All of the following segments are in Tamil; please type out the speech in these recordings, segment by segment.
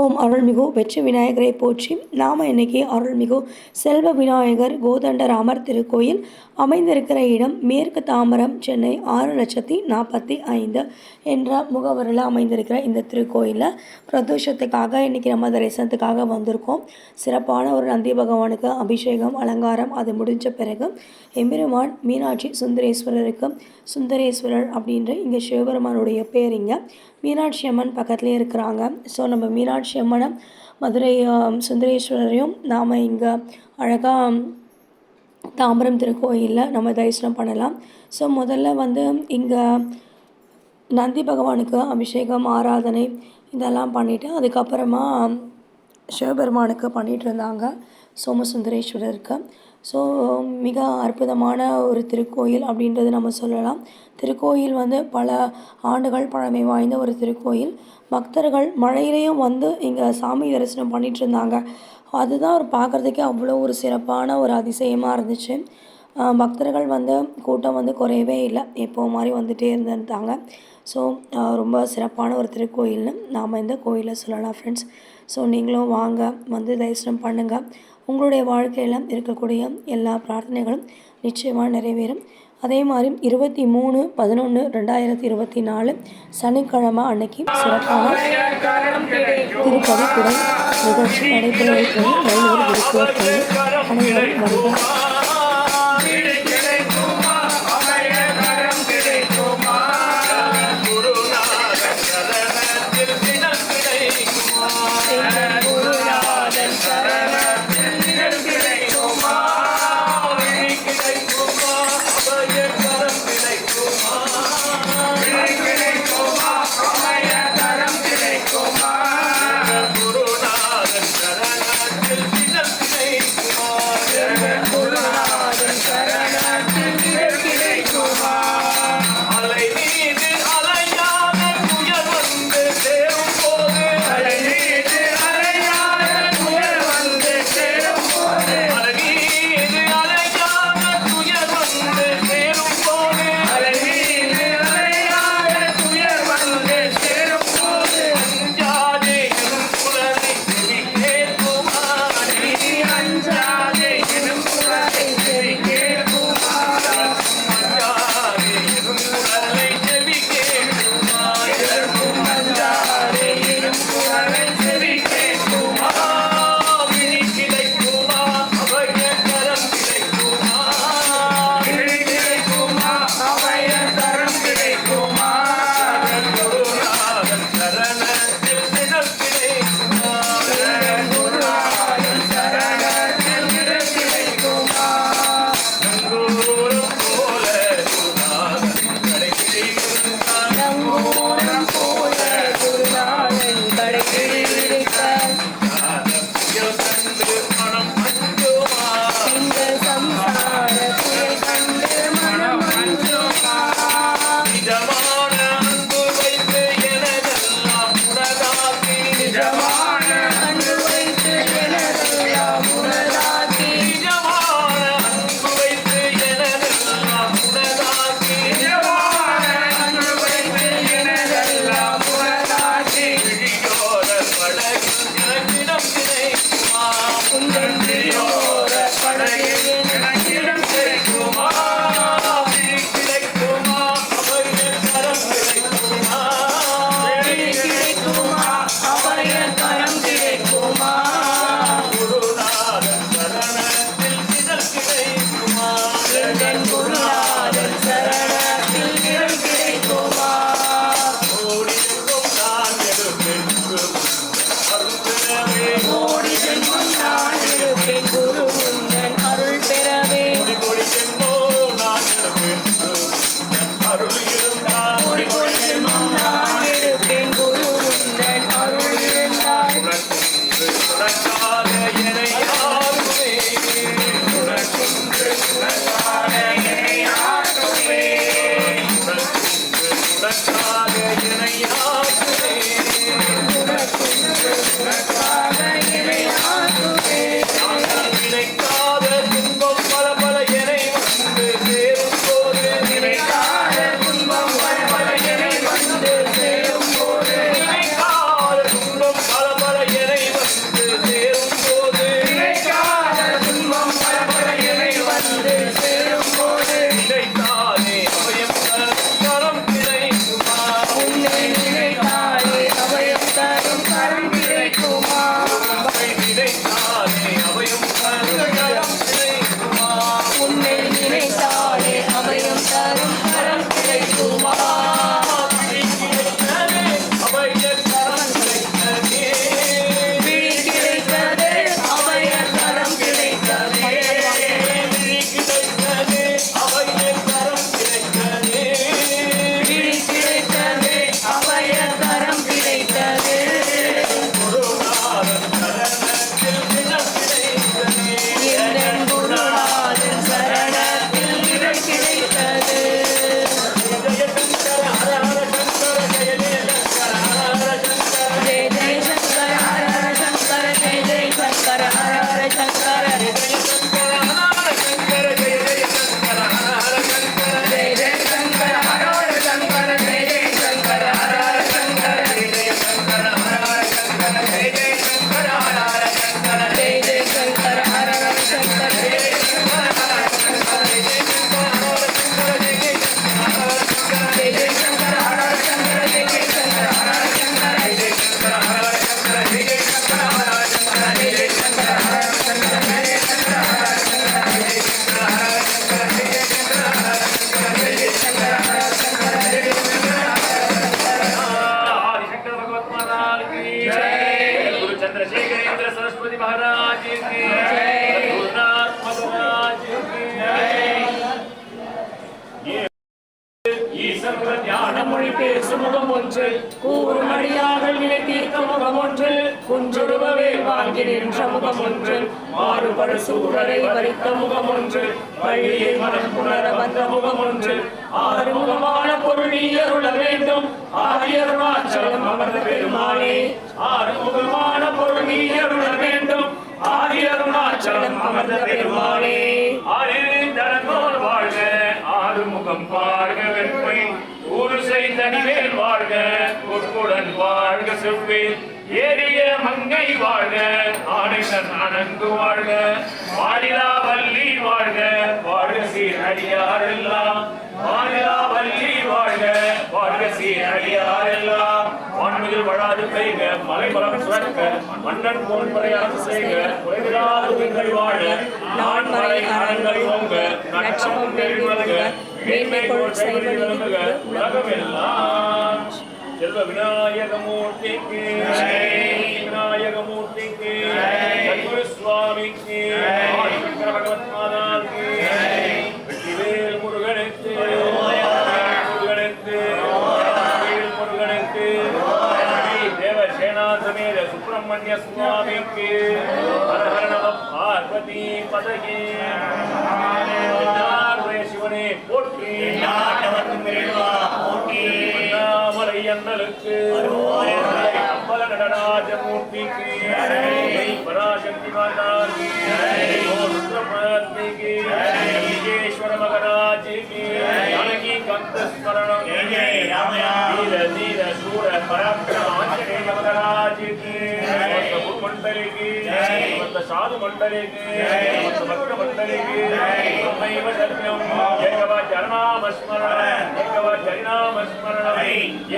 ஓம் அருள்மிகு வெற்றி விநாயகரை போற்றி நாம் இன்னைக்கு அருள்மிகு செல்வ விநாயகர் கோதண்டராமர் திருக்கோயில் அமைந்திருக்கிற இடம் மேற்கு தாம்பரம் சென்னை ஆறு லட்சத்தி நாற்பத்தி ஐந்து என்ற முகவரில் அமைந்திருக்கிற இந்த திருக்கோயிலில் பிரதோஷத்துக்காக இன்றைக்கி நம்ம தரிசனத்துக்காக வந்திருக்கோம். சிறப்பான ஒரு நந்தி பகவானுக்கு அபிஷேகம் அலங்காரம் அது முடிஞ்ச பிறகு எம்பெருமான் மீனாட்சி சுந்தரேஸ்வரருக்கு சுந்தரேஸ்வரர் அப்படின்ற இங்கே சிவபெருமானுடைய பேர் இங்கே. மீனாட்சி அம்மன் பக்கத்துலேயே இருக்கிறாங்க. ஸோ நம்ம மீனாட்சி அம்மனை மதுரை சுந்தரேஸ்வரரையும் நாம் இங்கே அழகாக தாம்பரம் திருக்கோயிலில் நம்ம தரிசனம் பண்ணலாம். ஸோ முதல்ல வந்து இங்கே நந்தி பகவானுக்கு அபிஷேகம் ஆராதனை இதெல்லாம் பண்ணிவிட்டு அதுக்கப்புறமா சிவபெருமானுக்கு பண்ணிகிட்டு இருந்தாங்க சோமசுந்தரேஸ்வரருக்கு. ஸோ மிக அற்புதமான ஒரு திருக்கோயில் அப்படின்றது நம்ம சொல்லலாம். திருக்கோயில் வந்து பல ஆண்டுகள் பழமை வாய்ந்த ஒரு திருக்கோயில். பக்தர்கள் மழையிலையும் வந்து இங்கே சாமி தரிசனம் பண்ணிட்டு இருந்தாங்க அதுதான் ஒரு பார்க்குறதுக்கே அவ்வளோ ஒரு சிறப்பான ஒரு அதிசயமாக இருந்துச்சு. பக்தர்கள் வந்து கூட்டம் வந்து குறையவே இல்லை. எப்போ மாதிரி வந்துகிட்டே இருந்துட்டாங்க ஸோ ரொம்ப சிறப்பான ஒரு திருக்கோயில்னு நாம் இந்த கோயிலை சொல்லலாம் ஃப்ரெண்ட்ஸ் ஸோ நீங்களும் வாங்க வந்து தரிசனம் பண்ணுங்கள் உங்களுடைய வாழ்க்கையில் இருக்கக்கூடிய எல்லா பிரார்த்தனைகளும் நிச்சயமாக நிறைவேறும். அதே மாதிரி இருபத்தி மூணு பதினொன்று ரெண்டாயிரத்தி இருபத்தி நாலு சனிக்கிழமை அன்னைக்கு சிறப்பான திருப்பதி குடை நிகழ்ச்சி நடைபெற இருக்கிறது. நல்லூர் அனைவரும் வருக 邪魔 குஞ்சுருவவேல் வாங்கி நின்ற முகம் ஒன்று மாறுபடு சூழலை வரித்த முகம் ஒன்று பள்ளியை மனம் புணர வந்த முகம் ஒன்று ஆறுமுகமான பொருள் நீ வேண்டும். ஆரியருணாச்சலம் அமர்ந்த பெருமானே ஆறுமுகமான பொருள் நீ வேண்டும். ஆரியருணாச்சலம் அமர்ந்த பெருமாளே. ஆறிருந்தனோர் வாழ்க ஆறுமுகம் வாழ்க வெண்மை. ஊரு செய்தனிவேல் வாழ்க பொற்குடன் வாழ்க செவ்வேல். ஏறிய மங்கை வாழ்க ஆணைதன் அணங்கு வாழ்க வாழிலா வள்ளி வாழ்க வாழ்க சீர் அடியாரெல்லாம். வாழிலா வள்ளி வாழ்க வாழ்க சீர் அடியாரெல்லாம். வான்மிகில் வழாது பெய்க மலைபலம் சுரக்க மன்னன் போல் முறையாக செய்க குறைவிலாத உயிர்கள் வாழ நான் மலை அறங்கள் ஓங்க நட்சமும் பெருமல்க மேன்மை கொள் செய்வ உலகமெல்லாம். செல்வ விநாயகமூர்த்திக்கு விநாயகமூர்த்திக்கு சத்குரு சுவாமிக்கு பகவத் மாதாவுக்கு வெற்றிவேல் முருகனுக்கு. முருகனுக்கு. முருகனுக்கு. தேவசேனா சமேத சுப்பிரமணிய சுவாமிக்கு ஹர பார்வதி பதகே. சிவனே போற்றி. Yeah. साधु मंडले भक्त मंडले चरणाम स्मरण एकव चरिणाम स्मरण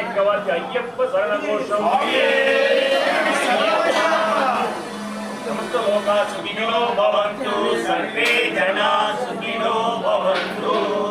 एकव अय्यप्प शरणघोषम समस्त लोका सुखिनो भवन्तु सर्वे जना सुखिनो भवन्तु